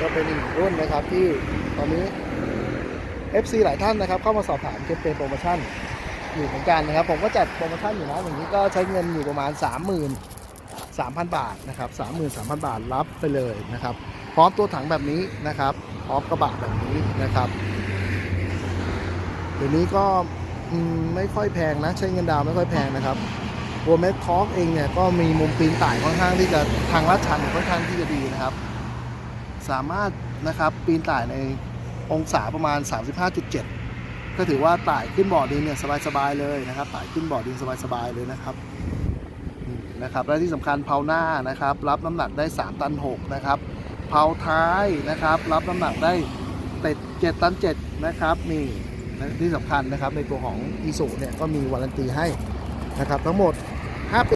ก็เป็นอีกหนึ่งรุ่นนะครับที่ตอนนี้ FC หลายท่านนะครับ เข้ามาสอบถามแคมเปญโปรโมชั่นอยู่เหมือนกันนะครับ ผมก็จัดโปรโมชั่นอยู่นะอย่างนี้ก็ใช้เงินอยู่ประมาณ33,000 บาทนะครับ33,000 บาทรับไปเลยนะครับ พร้อมตัวถังแบบนี้นะครับ พร้อมกระบะแบบนี้นะครับเดี๋ยวนี้ก็ไม่ค่อยแพงนะใช้เงินดาวไม่ค่อยแพงนะครับตัวเมททอ k เองเนี่ยก็มีมุมปีนต่ายค่อนข้างที่จะทางลาดชันค่อนข้างที่จะดีนะครับ สามารถนะครับปีนต่ายในองศาประมาณ 35.7 ก็ถือว่าต่ายขึ้นบ่อดินเนี่ยสบายๆเลยนะครับต่ายขึ้นบ่อดินสบายๆเลยนะครับนะครับและที่สำคัญเพาหน้านะครับ รับน้ำหนักได้ 3 ตัน 6 นะครับเพาท้ายนะครับ รับน้ำหนักได้เต็ด7ตัน7นะครับนี่และที่สำคัญนะครับในตัวของอีสุเนี่ยก็มีวารันตีให้นะครับทั้งหมด5ปี